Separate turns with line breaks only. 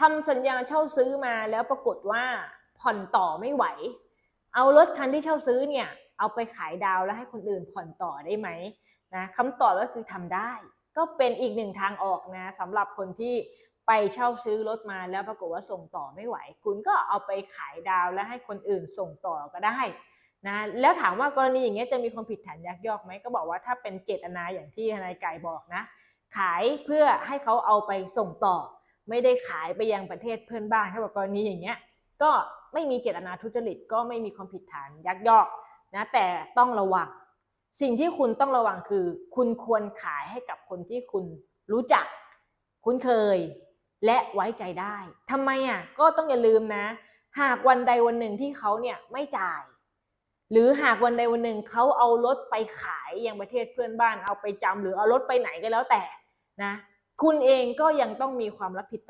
ทำสัญญาเช่าซื้อมาแล้วปรากฏว่าผ่อนต่อไม่ไหว เอารถคันที่เช่าซื้อเนี่ยเอาไปขายดาวแล้วให้คนอื่นผ่อนต่อได้ไหมนะคำตอบก็คือทำได้ ก็เป็นอีกหนึ่งทางออกนะสำหรับคนที่ไปเช่าซื้อรถมาแล้วปรากฏว่าส่งต่อไม่ไหว คุณก็เอาไปขายดาวแล้วให้คนอื่นส่งต่อก็ได้นะแล้วถามว่ากรณีอย่างเงี้ยจะมีความผิดฐานยักยอกไหมก็บอกว่าถ้าเป็นเจตนาอย่างที่ทนายไก่บอกนะ ขายเพื่อให้เขาเอาไปส่งต่อ ไม่ได้ขายไปยังประเทศเพื่อนบ้านเขาบอกกรณีอย่างเงี้ยก็ไม่มีเจตนาทุจริตก็ไม่มีความผิดฐานยักยอกนะแต่ต้องระวัง สิ่งที่คุณต้องระวังคือ คุณควรขายให้กับคนที่คุณรู้จัก คุ้นเคย และไว้ใจได้ทำไมอะก็ต้องอย่าลืมนะ หากวันใดวันหนึ่งที่เขาเนี่ยไม่จ่าย หรือหากวันใดวันหนึ่งเขาเอารถไปขายยังประเทศเพื่อนบ้านเอาไปจำหรือเอารถไปไหนก็แล้วแต่นะ คุณเองก็ยังต้องมีความรับผิดต่อ